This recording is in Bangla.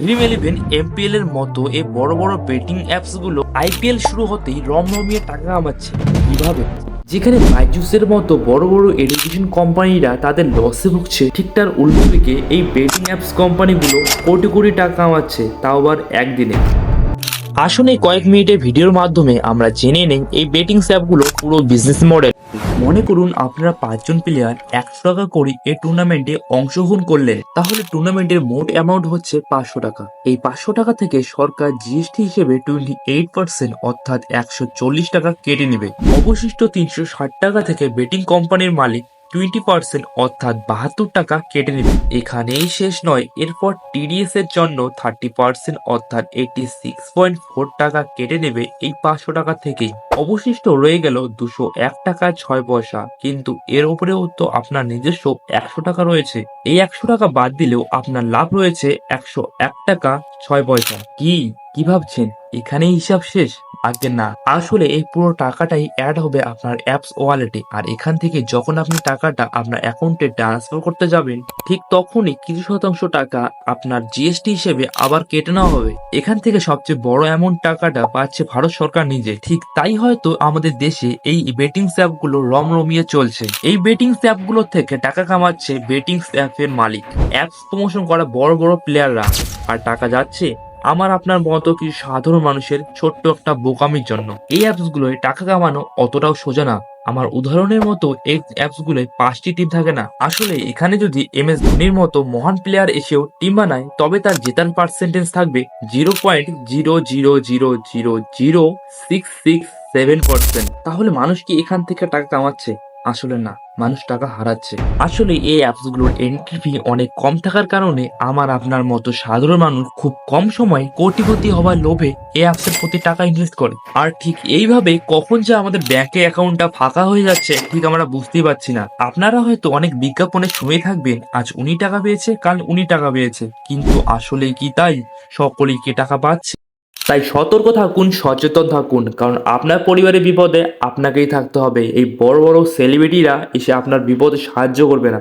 ড্রিম ইলেভেন এমপিএল এর মতো এই বড় বড় বেটিং অ্যাপসগুলো আইপিএল শুরু হতেই রমরমিয়ে টাকা কামাচ্ছে। কীভাবে? যেখানে বাইজুসের মতো বড় বড় এডুকেশন কোম্পানিরা তাদের লসে ভুগছে, ঠিক তার উল্টো দিকে এই বেটিং অ্যাপস কোম্পানিগুলো কোটি কোটি টাকা কামাচ্ছে, তাও আবার একদিনে। আসুন এই কয়েক মিনিটের ভিডিওর মাধ্যমে আমরা জেনে নেই এই বেটিং অ্যাপগুলো পুরো বিজনেস মডেল মনে করুন আপনারা পাঁচজন প্লেয়ার একশো টাকা করে এই টুর্নামেন্টে অংশগ্রহণ করলেন। তাহলে টুর্নামেন্টের মোট অ্যামাউন্ট হচ্ছে পাঁচশো টাকা। এই পাঁচশো টাকা থেকে সরকার জিএসটি হিসেবে টোয়েন্টি এইট পার্সেন্ট অর্থাৎ একশো চল্লিশ টাকা কেটে নেবে। অবশিষ্ট তিনশো ষাট টাকা থেকে বেটিং কোম্পানির মালিক টোয়েন্টি পার্সেন্ট অর্থাৎ বাহাত্তর টাকা কেটে নেবে। এখানেই শেষ নয়। এরপর টিডিএস এর জন্য থার্টি পার্সেন্ট অর্থাৎ এইটি সিক্স পয়েন্ট ফোর টাকা কেটে নেবে এই পাঁচশো টাকা থেকেই। অবশিষ্ট রয়ে গেল দুশো এক টাকা ছয় পয়সা। কিন্তু এর উপরেও তো আপনার নিজস্ব একশো টাকা রয়েছে। এই একশো টাকা বাদ দিলেও আপনার লাভ রয়েছে একশো এক টাকা ছয় পয়সা। কি? কি ভাবছেন? এখানেই হিসাব শেষ। আগে না। আসলে এই পুরো টাকাটাই অ্যাড হবে আপনার অ্যাপস ওয়ালেটে আর এখান থেকে যখন আপনি টাকাটা আপনার অ্যাকাউন্টে ট্রান্সফার করতে যাবেন, ঠিক তখনই কিছু শতাংশ টাকা আপনার জিএসটি হিসেবে আবার কেটে নেওয়া হবে। এখান থেকে সবচেয়ে বড় এমন টাকাটা পাচ্ছে ভারত সরকার নিজে। ঠিক তাই হয়তো আমাদের দেশে এই বেটিং অ্যাপগুলো রমরমিয়ে চলছে। এই বেটিং অ্যাপগুলো থেকে টাকা কামাচ্ছে বেটিং অ্যাপের মালিক। অ্যাপস প্রমোশন করা বড় বড় প্লেয়াররা আর টাকা যাচ্ছে আমার আপনার মতো কিছু সাধারণ মানুষের ছোট্ট একটা বোকামির জন্য। এই অ্যাপসগুলোয় টাকা কামানো অতটাও সোজা না। আমার উদাহরণের মতো এই অ্যাপসগুলোয় পাঁচটি টিম থাকে না। আসলে এখানে যদি এম এস ধোনির মতো মহান প্লেয়ার এসেও টিম বানায়, তবে তার জেতার পার্সেন্টেজ থাকবে zero point zero zero zero zero zero six six seven percent তাহলে মানুষ কি এখান থেকে টাকা কামাচ্ছে? আসলে না, মানুষ টাকা হারাচ্ছে। আসলে এই অ্যাপসগুলোর এন্ট্রি ফি অনেক কম থাকার কারণে আমার আপনার মতো সাধারণ মানুষ খুব কম সময়ে কোটিপতি হওয়ার লোভে এই অ্যাপসের প্রতি টাকা ইনভেস্ট করে। আর ঠিক এইভাবে কখন যে আমাদের ব্যাংকে অ্যাকাউন্টটা ফাঁকা হয়ে যাচ্ছে, ঠিক আমরা বুঝতেই পারছি না। আপনারা হয়তো অনেক বিজ্ঞাপনে শুনে থাকবেন, আজ উনি টাকা পেয়েছে, কাল উনি টাকা পেয়েছে। কিন্তু আসলে কি তাই? সকলেই কি টাকা পাচ্ছে? তাই সতর্ক থাকুন, সচেতন থাকুন, কারণ আপনার পরিবারের বিপদে আপনাকেই থাকতে হবে। এই বড় বড় সেলিব্রিটিরা এসে আপনার বিপদে সাহায্য করবে না।